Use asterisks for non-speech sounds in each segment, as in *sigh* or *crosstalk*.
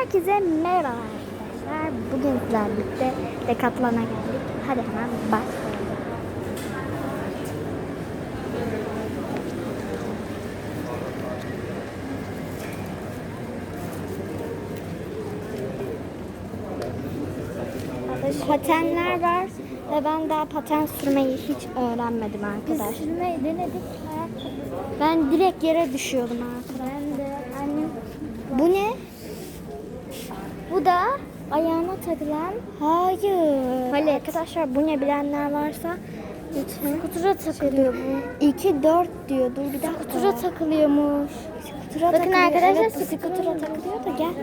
Herkese merhaba arkadaşlar. Bugün sizlerle birlikte Decathlon'a geldik. Hadi hemen başlayalım. Patenler var ve ben daha paten sürmeyi hiç öğrenmedim arkadaşlar. Biz sürmeyi denedik. Ben direkt yere düşüyordum arkadaşlar. Ben de annem Bu ne? Bu da ayağına takılan Hayır. Palet. Arkadaşlar bu ne bilenler varsa lütfen. kutura takılıyor bu. 2 4 diyor. Dur bir dakika. Kutura takılıyormuş. Skutura Bakın takılıyor. arkadaşlar, Evet, skutura skutura takılıyor da gel. *laughs*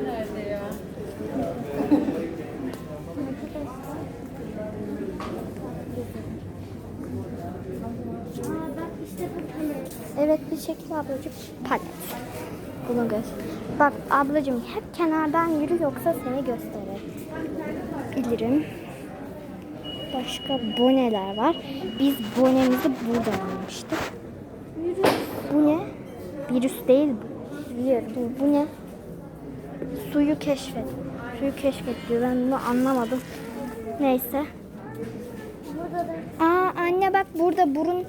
Evet bir şekil ablacığım. Palet. Bunu göster. Bak ablacığım hep kenardan yürü yoksa seni gösterir. Bilirim. Başka boneler var. Biz bonemizi burada almıştık. Bu ne? Virüs değil bu. Biliyorum. Bu ne? Suyu keşfet. Suyu keşfet diyor. Ben bunu anlamadım. Neyse. Aa anne bak burada burun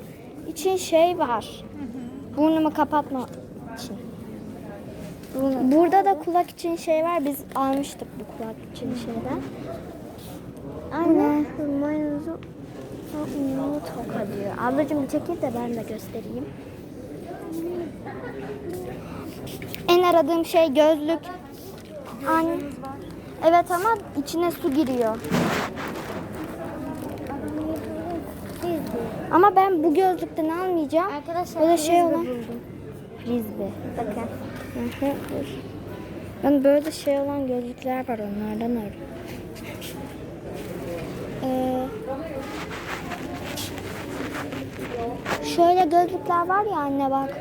için şey var. Burnumu kapatma. Burada da kulak için şey var. Biz almıştık bu kulak için şeyden. Anne. Mayonuzu Unu toka diyor. Ablacığım bir çekil de ben de göstereyim. En aradığım şey gözlük. Anne. Evet ama içine su giriyor. Ama ben bu gözlükten almayacağım. Arkadaşlar Böyle şey olan. buldum. Frisbee. Bakın. Hı hı. Ben böyle şey olan gözlükler var onlardan arıyorum. Ee, şöyle gözlükler var ya anne bak.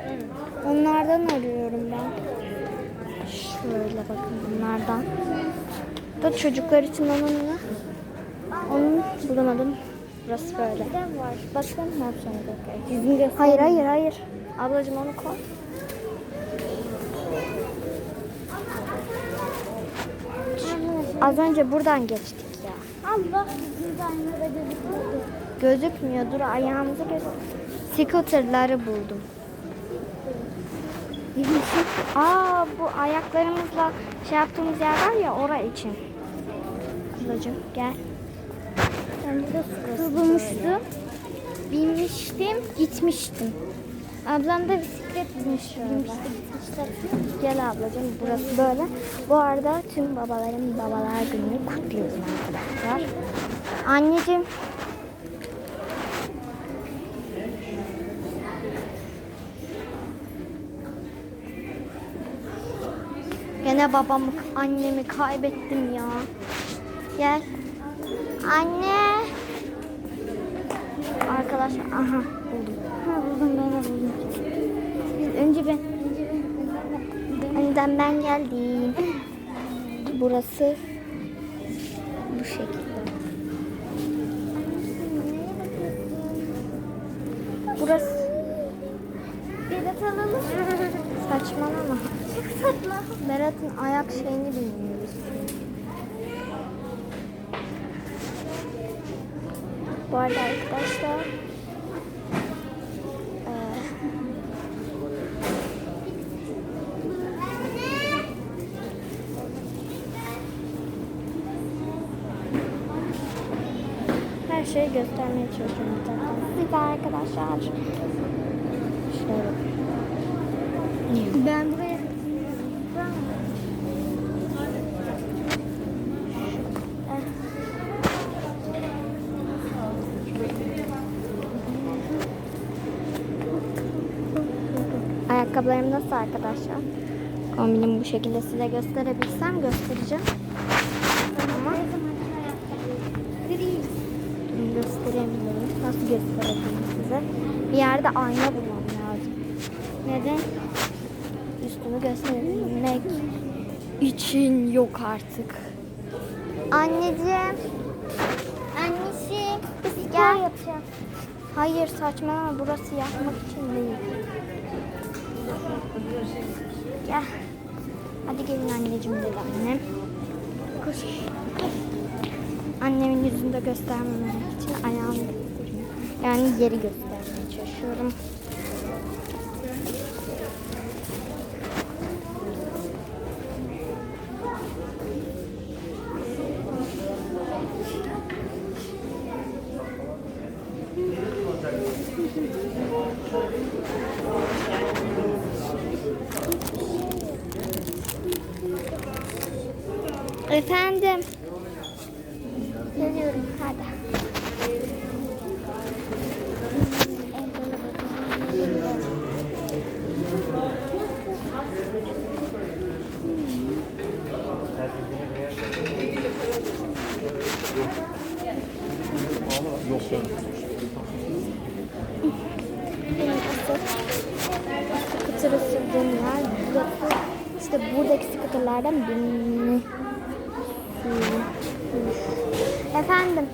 Onlardan arıyorum ben. Şöyle bakın bunlardan. Da çocuklar için olanını. Onu bulamadım. Burası böyle. Bakın ne yapacağım. Hayır hayır hayır. Ablacığım onu koy. Az önce buradan geçtik ya. Allah yüzünü aynada gözüküyordu. Gözükmüyor. Dur ayağımızı göz. Scooter'ları buldum. *laughs* Aa bu ayaklarımızla şey yaptığımız yer var ya ora için. Ablacığım gel. Ben scooter bulmuştum. Binmiştim, gitmiştim. Ablam da bisiklet gitmişler. Gel ablacığım burası böyle. Bu arada tüm babaların babalar gününü kutluyorum arkadaşlar. Anneciğim. Gene babamı, annemi kaybettim ya. Gel. Anne. Arkadaşlar, aha buldum. Ha buldum ben buldum. Önce ben. Önden ben geldim. Burası bu şekilde. Burası Bilet alalım. saçmalama. Çok tatlı. Berat'ın ayak şeyini bilmiyoruz. Bu arada arkadaşlar şeyi göstermeye çalışıyorum zaten. Size arkadaşlar. Şöyle. Ben buraya Ayakkabılarım nasıl arkadaşlar? Kombinim bu şekilde size gösterebilsem göstereceğim. Ama Gri. Bunu gösteremiyorum. Nasıl gösterebilirim size? Bir yerde ayna bulmam lazım. Neden? Üstümü göstermek için yok artık. Anneciğim. Annesi. Gel. Gel yapacağım. Hayır saçmalama burası yapmak için değil. Gel. Hadi gelin anneciğim dedi annem. Koş. Annemin yüzünde göstermemek için ayağımı. Yani yeri göstermeye çalışıyorum. Efendim. Geliyorum hadi. Yok yok. Burası. İşte buradaki skuterlerden birini. Efendim.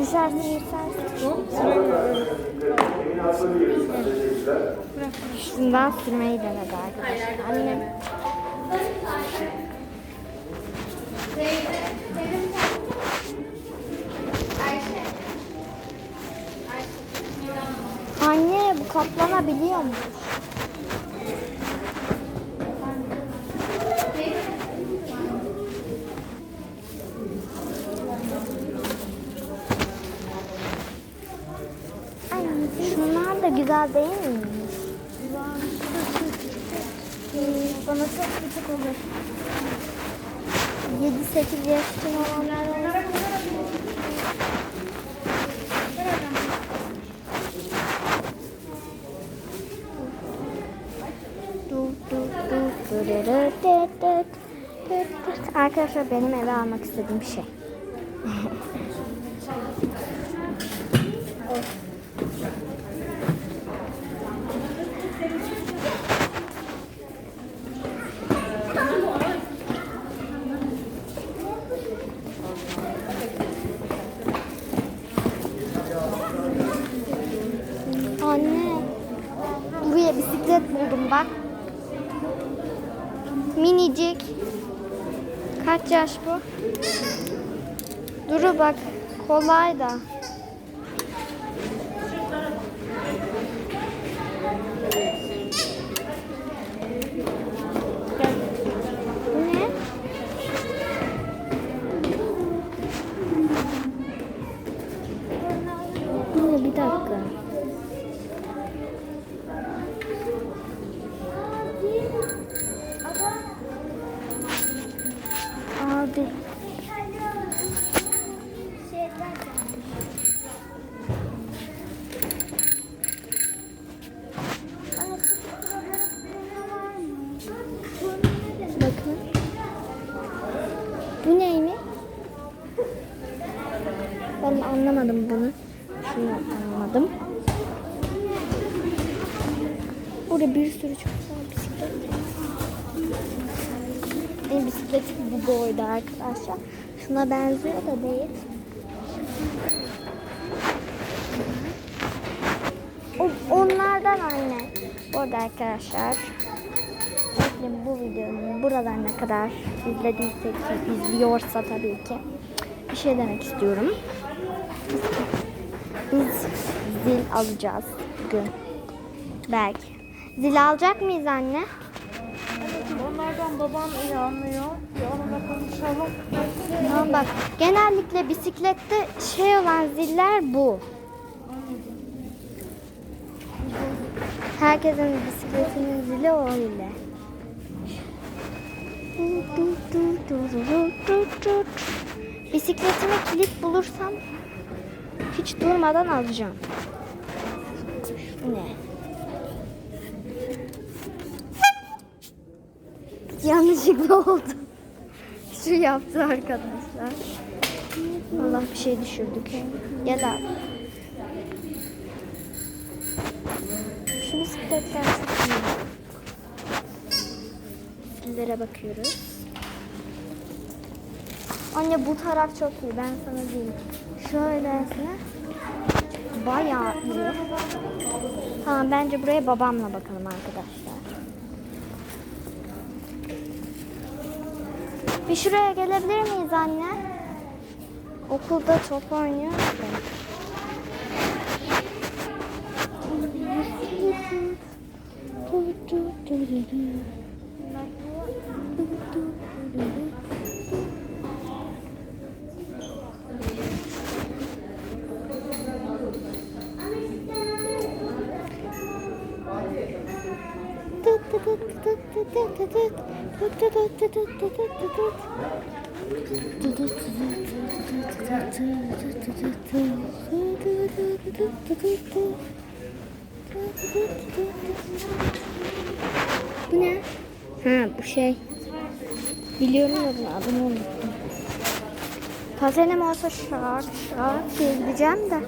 Düşersin yırtarsın. Şundan sürmeyi denedi arkadaşlar. Annem. Anne bu katlanabiliyor mu? Ay, şunlar da güzel değil mi? Bana çok küçük olur. 7-8 yaşında olanlar. Arkadaşlar benim eve almak istediğim şey. Anne. Buraya bisiklet buldum bak. Minicik. Kaç yaş bu? Duru bak. Kolay da. Ben anlamadım bunu. Şunu anlamadım. Burada bir sürü çok güzel bisiklet var. Benim bisikletim bu boyda arkadaşlar. Şuna benziyor da değil. Onlardan anne. Bu arada arkadaşlar. Bu videonun buralarına kadar izlediysek, izliyorsa tabii ki bir şey demek istiyorum. Biz zil alacağız bugün. Belki. Zil alacak mıyız anne? Onlardan babam iyi anlıyor. Bir onunla konuşalım. Tamam bak. Genellikle bisiklette şey olan ziller bu. Herkesin bisikletinin zili o öyle. Bisikletime kilit bulursam hiç durmadan alacağım. Ne? Yanlışlıkla oldu. Şu yaptı arkadaşlar. Allah bir şey düşürdük. Gel abi. Şu bisikletler çok iyi. Sizlere bakıyoruz. Anne bu taraf çok iyi. Ben sana diyeyim. Şöylesine. Bayağı iyi. Tamam bence buraya babamla bakalım arkadaşlar. Bir şuraya gelebilir miyiz anne? Okulda top oynuyor. Do do do do do. Bu ne? Ha bu şey. Biliyorum da adını unuttum. Pazenem olsa şart şart gideceğim de.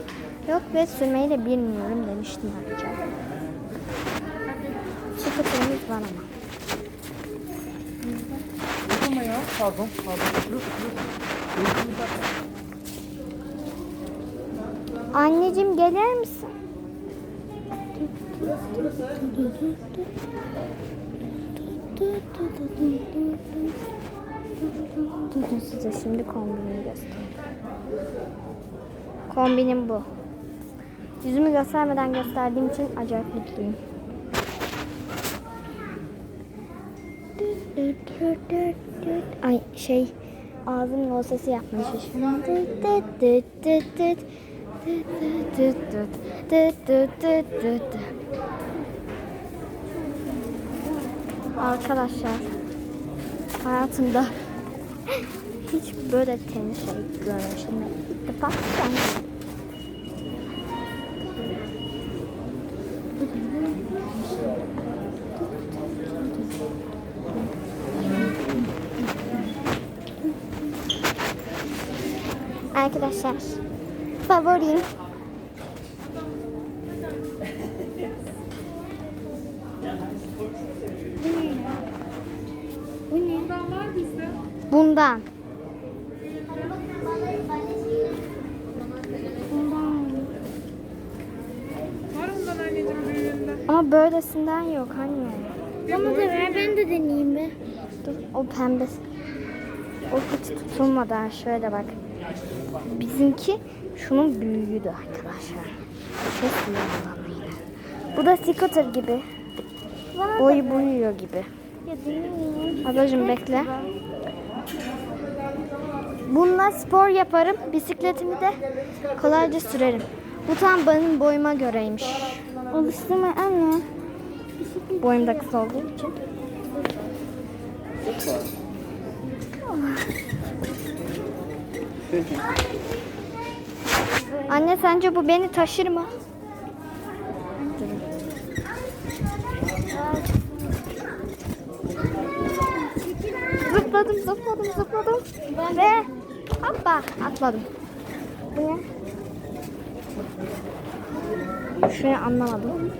Yok ve sürmeyi de bilmiyorum demiştim ayrıca. Sıfırımız var ama. Pardon. Pardon. Anneciğim gelir misin? Size şimdi kombinimi göstereyim. Kombinim bu. Yüzümü göstermeden gösterdiğim için acayip mutluyum. Ay şey ağzımın o sesi yapmaya çalışıyorum. Arkadaşlar hayatımda *laughs* hiç böyle temiz şey görmemiştim. İlk defa ben Arkadaşlar favorim Bu ne? Bundan var bizde. Bundan. Ama böylesinden yok anne. Bana da ver ben de deneyeyim be. Dur o pembe. O hiç tutulmadı ha şöyle bak. Bizimki şunun büyüğüydü arkadaşlar. Çok. Bu da scooter gibi. Boyu boyuyor gibi. Ablacığım bekle. Bununla spor yaparım. Bisikletimi de kolayca sürerim. Bu tam benim boyuma göreymiş. Alıştırma anne. Boyum da kısa olduğu için. Anne sence bu beni taşır mı? Zıpladım, zıpladım, zıpladım. Ve hoppa atladım. Bu ne? Şunu anlamadım.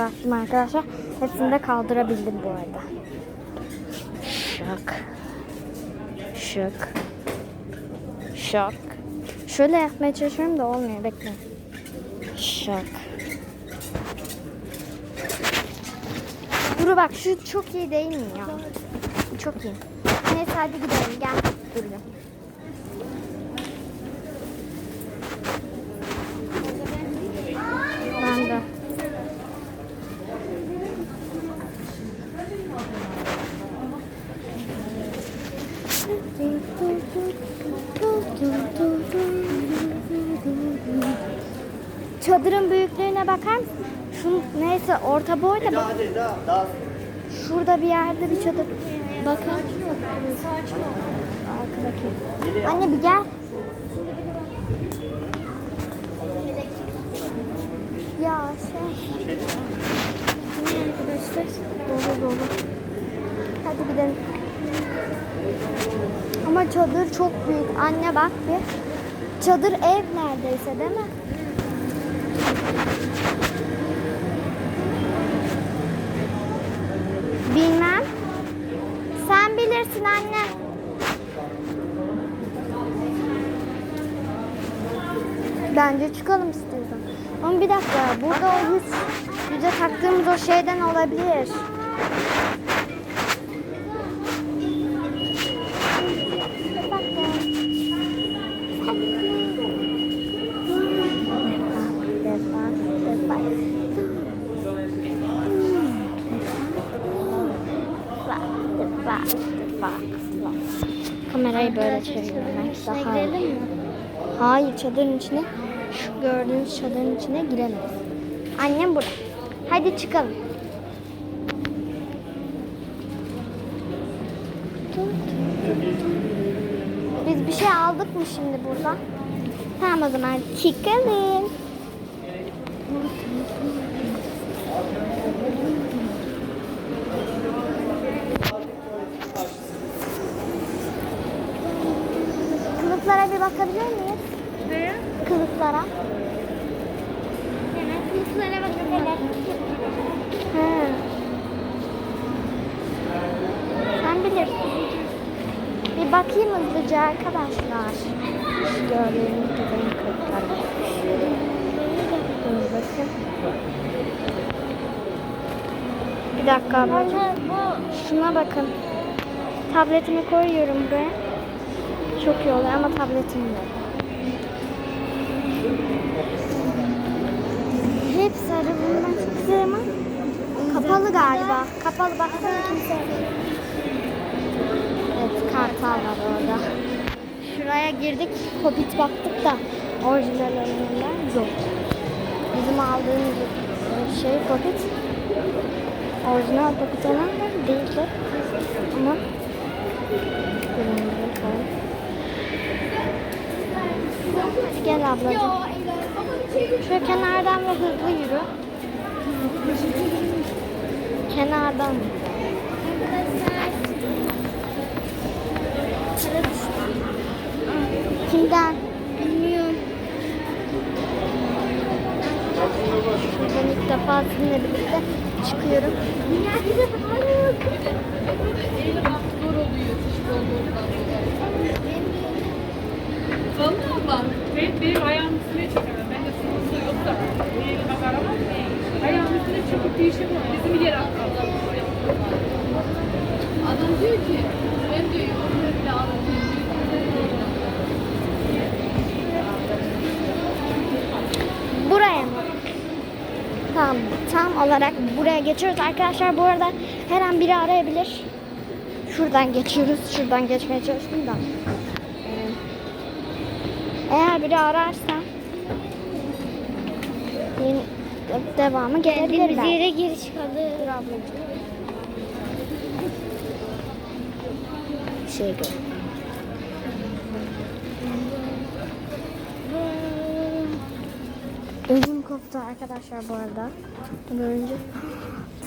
Baktım arkadaşlar. Hepsini de kaldırabildim bu arada. Şak. Şak. Şak. Şöyle yapmaya çalışıyorum da olmuyor. Bekle. Şak. Dur bak şu çok iyi değil mi ya? Çok iyi. Neyse hadi gidelim gel. Durun. Ben de. Büyüklüğüne bakar mısın? Şu neyse orta boyda bak. Şurada bir yerde bir çadır. Bakın. Arkadaki. Anne bir gel. Ya şey. Ne arkadaşlar? Dolu dolu. Hadi gidelim. Ama çadır çok büyük. Anne bak bir. Çadır ev neredeyse değil mi? Bilmem. Sen bilirsin anne. Bence çıkalım istiyorsan. Ama bir dakika burada o yüz, yüze taktığımız o şeyden olabilir. Çevirmek daha iyi. Hayır çadırın içine şu gördüğünüz çadırın içine giremeyiz. Annem burada. Hadi çıkalım. Biz bir şey aldık mı şimdi burada? Tamam o zaman çıkalım. Kılıflara bir bakabilir miyiz? Ne? Kılıflara. Evet, kılıflara bakabilir He. Sen bilirsin. Bir bakayım hızlıca arkadaşlar. Gördüğünüz gibi kılıflara. Dur bakın. Bir dakika ablacığım. Şuna bakın. Tabletimi koyuyorum buraya. Çok iyi oluyor ama tabletim yok. Hep sarı bundan güzel ama kapalı galiba. Kapalı baksana kimse. Evet kartal var orada. Şuraya girdik, kopit baktık da orijinal olanından yok. Bizim aldığımız şey kopit. Orijinal kopit olan da değildi. Ama bir bakalım. Hadi gel ablacığım. Şöyle kenardan ve hızlı yürü. Kenardan. Kimden? Bilmiyorum. Şuradan ilk defa sizinle birlikte çıkıyorum. Vallahi bak. Ben benim ayağımın üstüne çekiyorum. Ben de sıkıntı yok da. Benim bakar ama ayağımın üstüne çöküp bir işim var. Bizim yer aktarlar. Adam diyor ki ben diyor yolunu bile anlatayım. Buraya mı? Tamam, tam olarak buraya geçiyoruz arkadaşlar. Bu arada her an biri arayabilir. Şuradan geçiyoruz. Şuradan geçmeye çalıştım da. Ee, Eğer biri ararsa yeni devamı gelebilir belki. yere geri çıkalım. Şey koptu arkadaşlar bu arada. Önce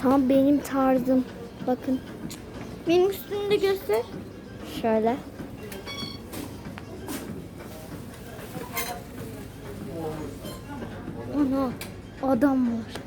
tam benim tarzım. Bakın Benim üstünü de göster. şöyle. Ana adam var.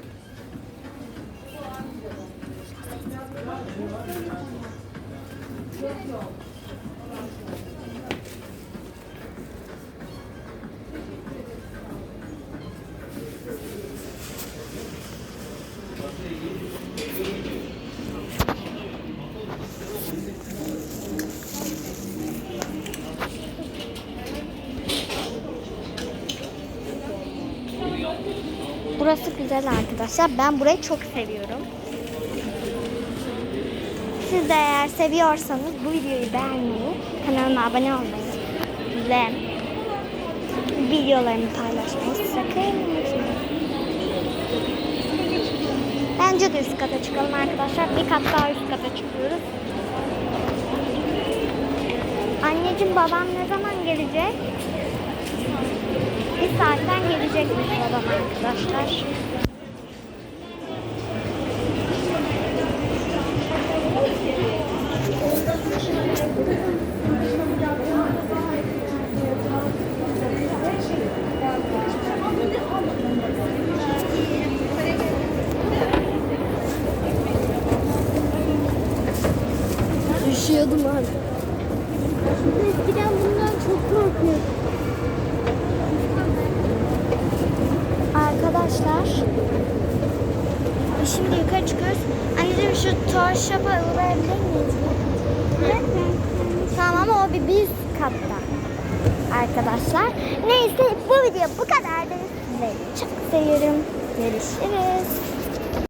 Burası güzel arkadaşlar. Ben burayı çok seviyorum. Siz de eğer seviyorsanız bu videoyu beğenmeyi, kanalıma abone olmayı ve videolarımı paylaşmayı sakın unutmayın. Bence de üst kata çıkalım arkadaşlar. Bir kat daha üst kata çıkıyoruz. Anneciğim babam ne zaman gelecek? Bir saatten gelecekmiş babam arkadaşlar.